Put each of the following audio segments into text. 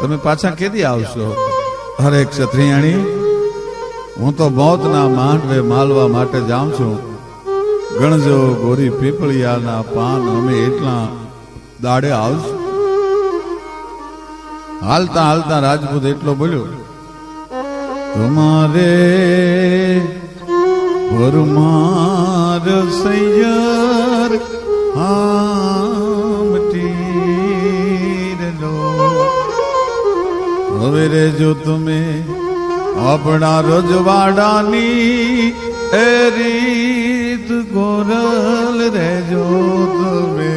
તમે પાછા કેદી આવશો? અરે ક્ષત્રિયાણી, હું તો મોતના માંડવે માલવા માટે જાઉં છું. ગણજો ગોરી પીપળિયાના પાન, અમે એટલા દાડે આવશું. હાલતા હાલતા રાજપૂત એટલો બોલ્યો, તમારે પરમાર સૈયર હવે રે જો તમે. આપણા રજવાડાની એ રીત ગોરલ રહેજો તમે.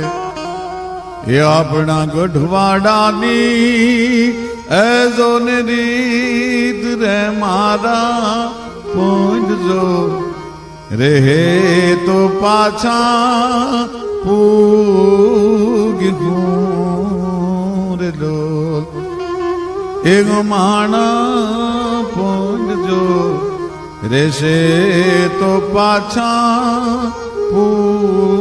એ આપણા ગઢવાડાની એ જોન રીત રે મારા પૂંજજો રે તો પાછા પૂગ રે એક માણા પૂંજજો રેશે તો પાછા પૂગશું.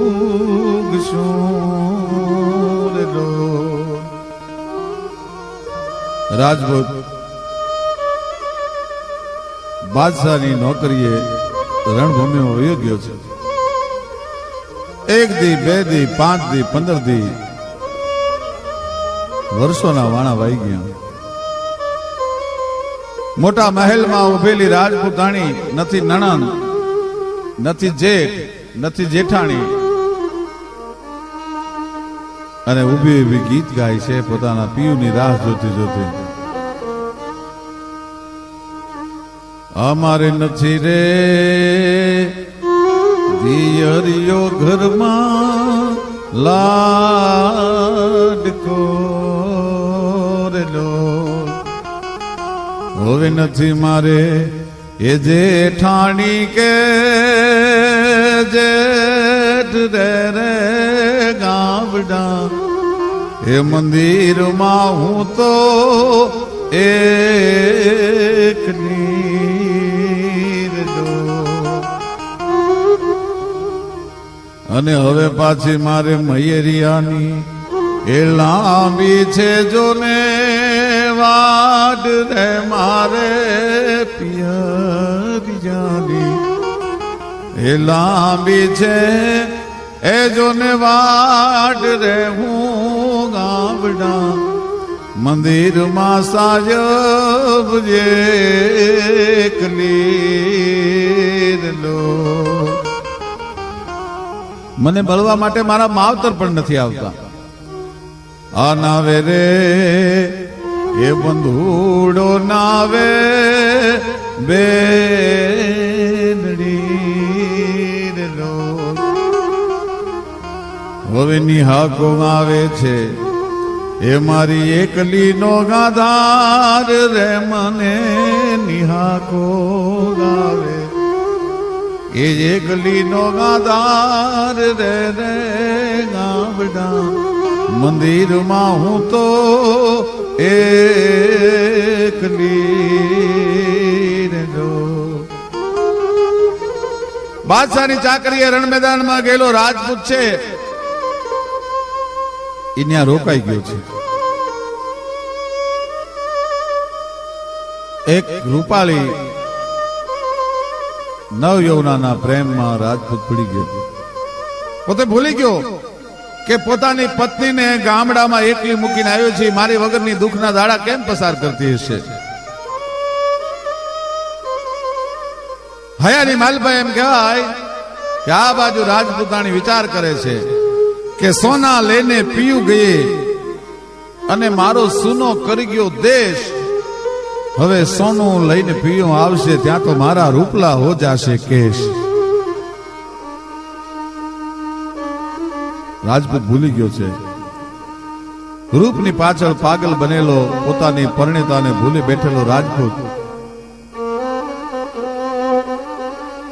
રાજપૂત, બાદશાહની નોકરીએ રણભૂમિમાં વયો ગયો છે. એક દી, બે દી, પાંચ દી, પંદર દી વર્ષોના વાણા વાઈ ગયા. મોટા મહેલમાં ઉભેલી રાજપૂતાણી, નથી નણંદ, નથી જેઠ, નથી જેઠાણી. અને ઊભી ઊભી ગીત ગાય છે પોતાના પિયુની રાહ જોતી જોતી. અમારે નથી રે દિયરિયો ઘરમાં લાડકો રેલો. હવે નથી મારે, એ જેઠાણી કે જેઠ રે રે ગાવડા. એ મંદિરમાં હું તો એક અને હવે પાછી મારે મયરિયાની એ લાંબી છે જોને વાડ રે મારે પિયરિયાની એ લાંબી છે, એ જોને વાડ રે હું ગામડા. મંદિરમાં સાજબ જે લો. મને મળવા માટે મારા માવતર પણ નથી આવતા. અનાવે નાવે રે એ બંધુડો નાવે બેનડી હવે નિહાકો આવે છે. એ મારી એકલી નો ગાધાર રે મને નિહાકો ગાવે. એ એકલી નો ગાધાર રે રે ગામડા મંદિરમાં હું તો એકલી રે જો બાદશાહની ચાકરીએ રણ મેદાનમાં ગયેલો રાજપૂત છે. એ ત્યાં રોકાઈ ગયો છે. એક રૂપાળી નવ યૌવનાના પ્રેમમાં રાજપૂત પડી ગયો. પોતે ભૂલી ગયો. કે પોતાની પત્નીને ગામડામાં એકલી મૂકીને આવ્યો છે મારી વગરની દુઃખના દાડા કેમ પસાર કરતી હશે? હયાની માલભાઈ એમ કહેવાય કે આ બાજુ રાજપૂતાણી વિચાર કરે છે કે સોના લઈને પીયું ગયે અને મારો સુનો કરી ગયો દેશ, હવે સોનું લઈને પીયું આવશે, ત્યાં તો મારા રૂપલા હો જાશે કેશ. રાજપૂત ભૂલી ગયો છે. રૂપની પાછળ પાગલ બનેલો, પોતાની પરણિતાને ભૂલી બેઠેલો રાજપૂત.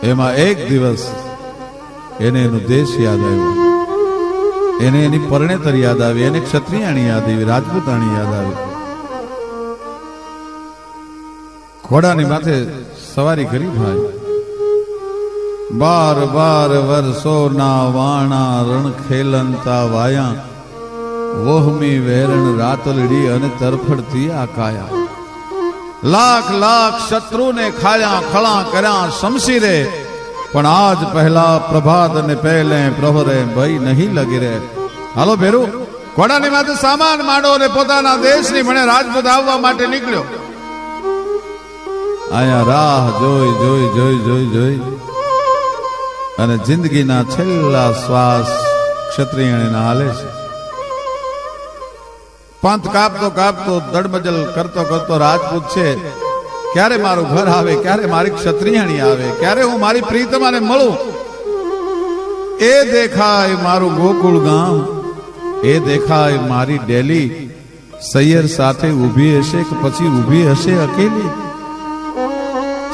એમાં એક દિવસ એને એનું દેશ યાદ આવ્યો. એને એની પરણેતર યાદ આવી, એને ક્ષત્રિયાણી યાદ આવી, રાજપૂતાણી યાદ આવી. ઘોડાની માથે સવારી કરી ભાઈ. બાર બાર વર્ષોના વાણા રણ ખેલંતા વાયા. વોહમી વેરણ રાતલડી અને તરફડતી આ લાખ લાખ શત્રુને ખાયા, ખળા કર્યા, શમશીરે. પણ આજ પહેલા પ્રભાત ને પહેલે પ્રહરે ભય નહીં લગી રે. હાલો ભેરુ ઘોડાની માથે સામાન માંડો ને પોતાના દેશની મને રાજપૂત આવવા માટે નીકળ્યો. અહીંયા રાહ જોઈ જોઈ જોઈ જોઈ જોઈ. અને જિંદગીના છેલ્લા શ્વાસ ક્ષત્રિયણીના હાલે છે. પંથ કાપતો કાપતો દડમજલ કરતો કરતો રાજપૂત છે. ક્યારે મારું ઘર આવે, ક્યારે મારી ક્ષત્રિયણી આવે, ક્યારે હું મારી પ્રીતમાને મળું? એ દેખાય મારું ગોકુળ ગામ, એ દેખાય મારી ડેલી. સૈયર સાથે ઊભી હશે કે પછી ઊભી હશે અકેલી?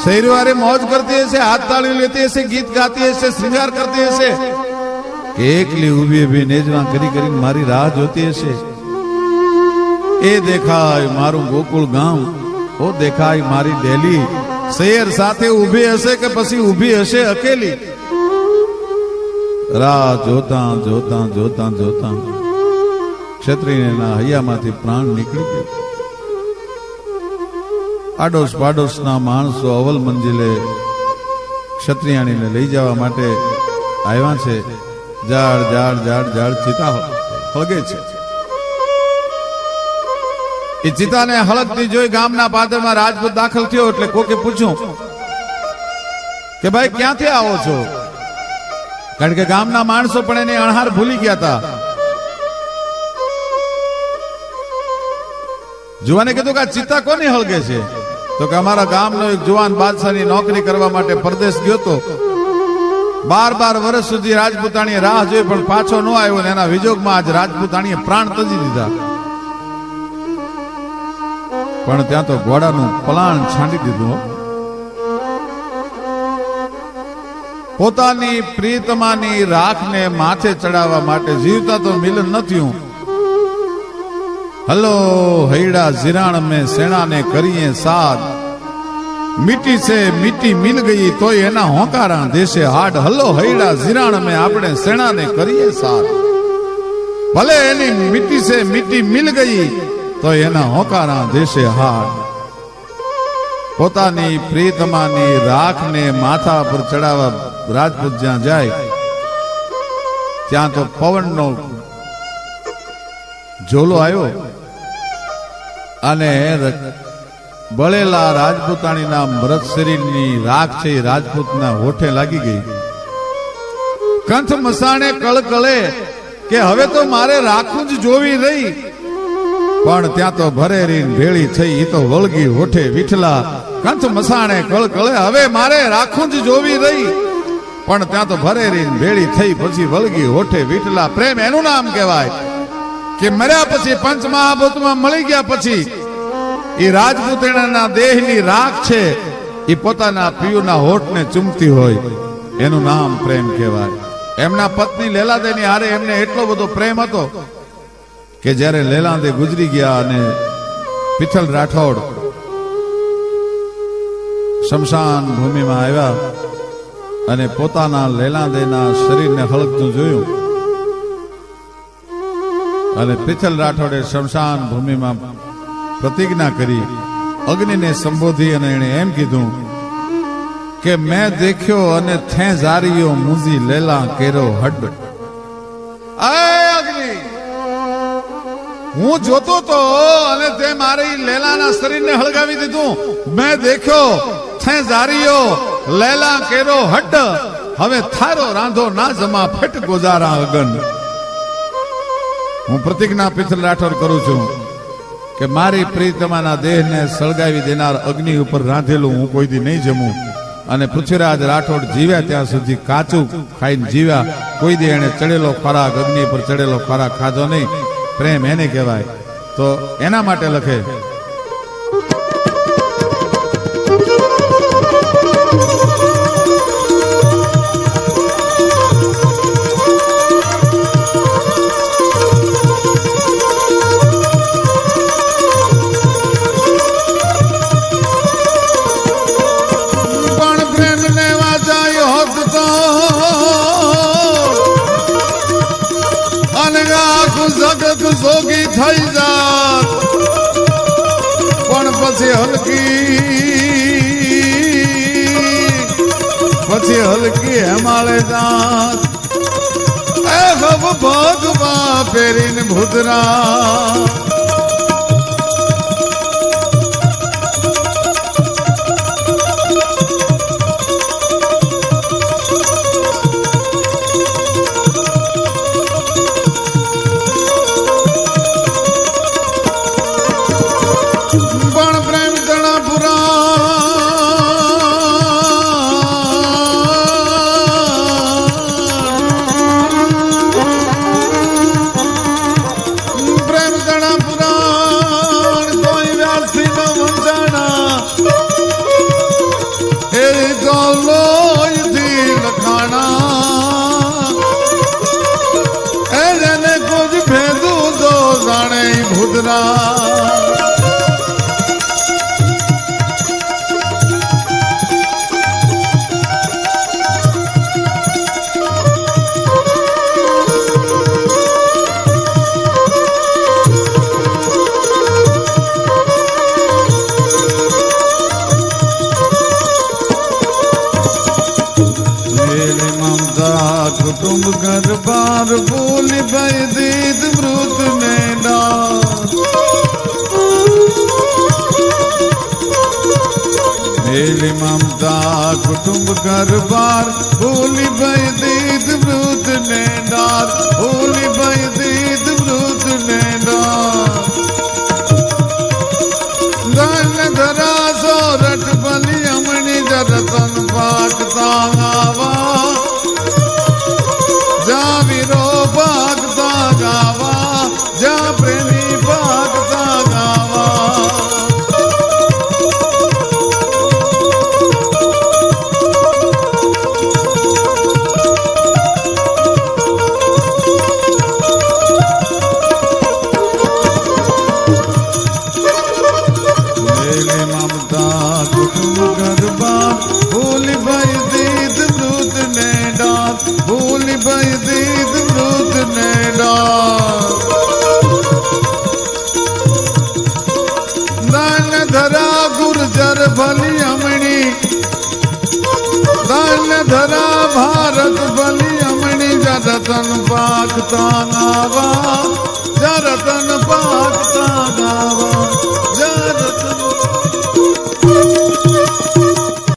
શહેરવારે મોજ કરતી હશે, હાથ તાળી લેતી હશે, ગીત ગાતી હશે શ્રૃંગાર કરતી હશે. એકલી ઊભી ઊભી નેજવા કરી કરીને મારી રાહ જોતી હશે. એ દેખાય મારું ગોકુળ ગામ, ઓ દેખાય મારી ડેલી. શેર સાથે ઊભી હશે કે પછી ઊભી હશે અકેલી? રાહ જોતા જોતા જોતા જોતા ક્ષત્રિયના હૈયામાંથી પ્રાણ નીકળી ગયો. આડોશ પાડોશના માણસો અવલ મંજિલે ક્ષત્રિયાણીને લઈ જવા માટે આવ્યા છે. ઝાડ ઝાડ ઝાડ ઝાડ ચિતા હળગે છે. એ ચિતાને હળગતી જોઈ ગામના પાદરમાં રાજપૂત દાખલ થયો એટલે કોકે પૂછ્યું કે ભાઈ, ક્યાંથી આવો છો? કારણ કે ગામના માણસો પણ એને અણહાર ભૂલી ગયા હતા જુવાને કીધું કે આ ચિત્તા કોની હળગે છે? તો કે અમારા ગામનો એક જુવાન બાદશાહની નોકરી કરવા માટે પરદેશ ગયો તો બાર બાર વર્ષ સુધી રાજપૂતાણીએ રાહ જોઈ પણ પાછો ન આવ્યો ને એના વિજોગમાં આજ રાજપૂતાણીએ પ્રાણ તજી દીધા. પણ ત્યાં તો ઘોડાનું પલાણ છાંડી દીધું પોતાની પ્રીતમાની રાખને માથે ચડાવવા માટે જીવતા તો મિલન ન થયું. હલો, હૈડા જીરાણ મેં સેણાને કરીએ સાથ મીટી છે મીટી મિલ ગઈ, તોય એના હોંકારા દેશે હાડ. હલો, હૈડા જીરાણ મેં આપણે સેણાને કરીએ સાથ ભલે એની મીટી છે મીટી મિલ ગઈ તો એના હોકારા દેશે હાડ. પોતાની પ્રીતમાની રાખને માથા પર ચડાવવા રાજપૂત જ્યાં જાય, ત્યાં તો પવનનો ઝોલો આવ્યો અને બળેલા રાજપૂતાણીના મૃત શરીરની રાખ છે રાજપૂતના હોઠે લાગી ગઈ. કંઠ મસાણે કળકળે કે હવે તો મારે રાખું જ જોવી રહી પણ ત્યાં તો ભરેરી ભેળી થઈ એ તો વળગી હોઠે વિઠલા કંઠ મસાણે કળકળે, હવે મારે રાખું જ જોવી રહી પણ ત્યાં તો ભરેરી ભેળી થઈ પછી વળગી હોઠે વિઠલા. પ્રેમ એનું નામ કહેવાય. કે મર્યા પછી પંચ મહાભૂતમાં મળી ગયા પછી એ રાજપૂતણાના દેહની રાખ છે એ પોતાના પિયુના હોઠને ચૂમતી હોય. એનું નામ પ્રેમ કહેવાય. એમના પત્ની લેલાદેની હારે એમને એટલો બધો પ્રેમ હતો કે જ્યારે લેલાદે ગુજરી ગયા અને પિથલ રાઠોડ શમશાન ભૂમિમાં આવ્યા અને પોતાના લેલાદેના શરીરને હળગતું જોયું. અને પિથલ રાઠોડે શમશાન ભૂમિમાં પ્રતિજ્ઞા કરી, અગ્નિને સંબોધી અને એણે એમ કીધું કે મેં દેખ્યો અને થે જારીયો મુંજી લેલા કેરો હડ. અગ્નિ! હું જોતો તો અને તે મારી લેલાના શરીરને હળગાવી દીધું. મેં દેખ્યો થે જારીયો લેલા કેરો હડ. હવે થારો રાંધો ના જમા ફેટ ગોજારા અગન. હું પ્રતિજ્ઞા પિથલ રાઠોડ કરું છું કે મારી પ્રિયતમાના દેહને સળગાવી દેનાર અગ્નિ ઉપર રાંધેલું હું કોઈ દી નહીં જમું અને પૃથ્વીરાજ રાઠોડ જીવ્યા ત્યાં સુધી કાચું ખાઈને જીવ્યા. કોઈ દી એને ચડેલો ખોરાક, અગ્નિ પર ચડેલો ખોરાક ખાધો નહીં. પ્રેમ એને કહેવાય. તો એના માટે લખે પછી હલકી. પછી હલકી હેમાળે દાંત. એ સબ ભોગવા પહેરીને ભૂતરા એ દોલો દિલ ખાણા એ જને કુછ ભેદું દો જાણે ભૂતરા अगर बार भूल बई પોતાના